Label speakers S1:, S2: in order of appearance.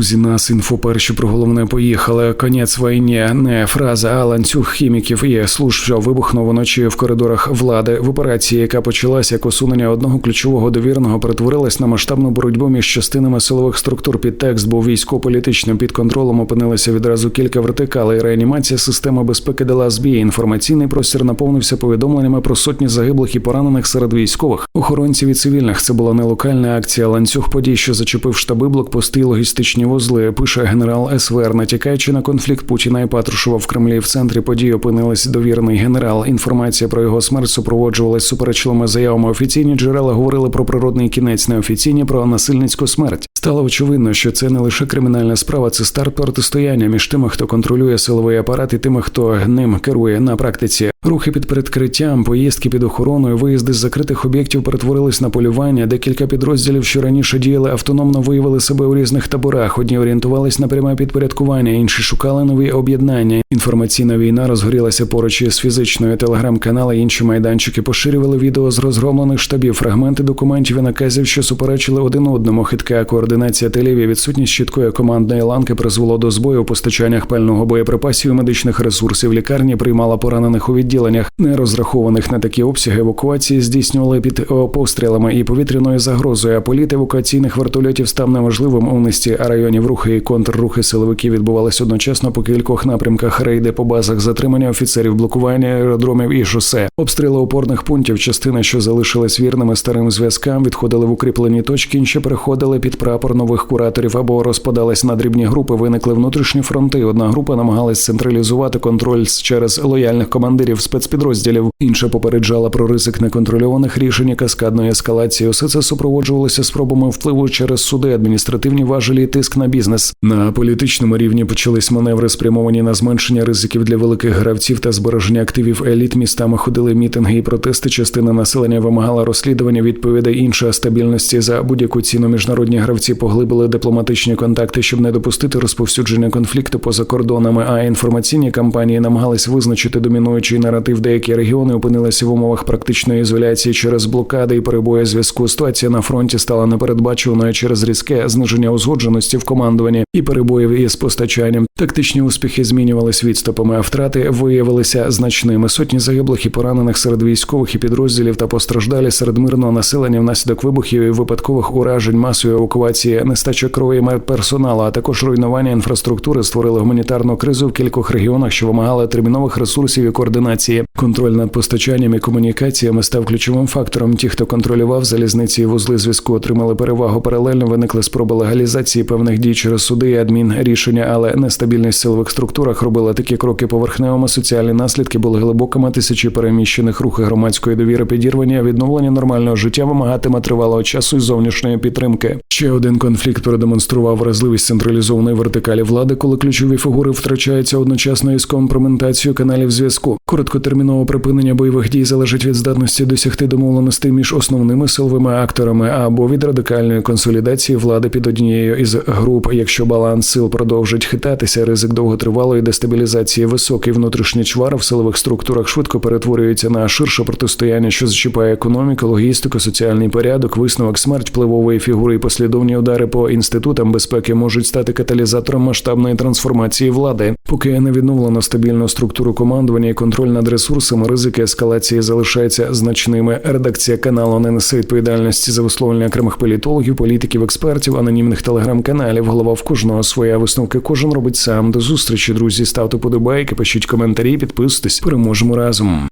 S1: Друзі, нас інфо перші про головне поїхали. Конець війні, не фраза, а ланцюг хіміків і служб, що вибухнув вночі в коридорах влади в операції, яка почалась як усунення одного ключового довірного, перетворилась на масштабну боротьбу між частинами силових структур. Підтекст був військово-політичним під контролем. Опинилися відразу кілька вертикалей. Реанімація системи безпеки дала збій. Інформаційний простір наповнився повідомленнями про сотні загиблих і поранених серед військових. Охоронців і цивільних це була не локальна акція. Ланцюг подій, що зачепив штаби, блокпости, і логістичні вузли. Пише генерал СВР, натякаючи на конфлікт Путіна і Патрушева в Кремлі. В центрі подій опинились довірений генерал. Інформація про його смерть супроводжувалась суперечливими заявами. Офіційні джерела говорили про природний кінець, неофіційні про насильницьку смерть. Стало очевидно, що це не лише кримінальна справа, це старт протистояння між тими, хто контролює силовий апарат, і тими, хто ним керує на практиці. Рухи під передкриттям, поїздки під охороною, виїзди з закритих об'єктів перетворились на полювання. Декілька підрозділів, що раніше діяли автономно, виявили себе у різних таборах. Одні орієнтувались на пряме підпорядкування, інші шукали нові об'єднання. Інформаційна війна розгорілася поруч із фізичною телеграм-канали. Інші майданчики поширювали відео з розгромлених штабів, фрагменти документів і наказів, що суперечили один одному. Хитка координація телів і відсутність чіткої командної ланки призвело до збою у постачаннях пального боєприпасів і медичних ресурсів. Лікарні приймала поранених у відділеннях, не розрахованих на такі обсяги евакуації, здійснювали під пострілами і повітряною загрозою. А політ евакуаційних вертольотів став неможливим у низці районів рухи і контррухи силовиків відбувалися одночасно по кількох напрямках. Рейди по базах затримання офіцерів, блокування аеродромів і шосе, обстріли опорних пунктів. Частина, що залишились вірними старим зв'язкам, відходили в укріплені точки, інші переходили під прапор нових кураторів або розпадались на дрібні групи. Виникли внутрішні фронти. Одна група намагалась централізувати контроль через лояльних командирів спецпідрозділів. Інша попереджала про ризик неконтрольованих рішень каскадної ескалації. Усе це супроводжувалося спробами впливу через суди, адміністративні важелі і тиск на бізнес. На політичному рівні почались маневри, спрямовані на зменшення ризиків для великих гравців та збереження активів еліт. Містами ходили мітинги і протести. Частина населення вимагала розслідування відповідей інша стабільності за будь-яку ціну. Міжнародні гравці поглибили дипломатичні контакти, щоб не допустити розповсюдження конфлікту поза кордонами. А інформаційні кампанії намагались визначити домінуючий наратив. Деякі регіони опинилися в умовах практичної ізоляції через блокади і перебої зв'язку. Ситуація на фронті стала непередбачуваною через різке зниження узгодженості в командуванні і перебоїв із постачанням. Тактичні успіхи змінювались відступами, а втрати виявилися значними. Сотні загиблих і поранених серед військових і підрозділів та постраждалі серед мирного населення внаслідок вибухів і випадкових уражень, масової евакуації, нестача крові медперсоналу, а також руйнування інфраструктури створили гуманітарну кризу в кількох регіонах, що вимагали термінових ресурсів і координації. Контроль над постачанням і комунікаціями став ключовим фактором. Ті, хто контролював залізниці і вузли зв'язку, отримали перевагу. Паралельно виникли спроби легалізації певних дій через суди і адмінрішення, але нестабільність в силових структурах робила такі кроки поверхневими. Соціальні наслідки були глибокими. Тисячі переміщених рухи громадської довіри підірвані. Відновлення нормального життя вимагатиме тривалого часу і зовнішньої підтримки. Ще один конфлікт продемонстрував вразливість централізованої вертикалі влади, коли ключові фігури втрачаються одночасно із компроментацією каналів зв'язку. Короткотермінове припинення бойових дій залежить від здатності досягти домовленостей між основними силовими акторами або від радикальної консолідації влади під однією із груп. Якщо баланс сил продовжить хитатися, ризик довготривалої дестабілізації, високий внутрішній чвар в силових структурах швидко перетворюється на ширше протистояння, що зачіпає економіку, логістику, соціальний порядок, висновок, смерть впливової фігури і послідовні удари по інститутам безпеки можуть стати каталізатором масштабної трансформації влади. Поки не відновлено стабільну структуру командування і контроль над ресурсами, ризики ескалації залишаються значними. Редакція каналу не несе відповідальності за висловлення окремих політологів, політиків, експертів, анонімних телеграм-каналів. Голова в кожного своя висновки. Кожен робить сам. До зустрічі, друзі. Ставте подобайки, пишіть коментарі, підписуйтесь. Переможемо разом.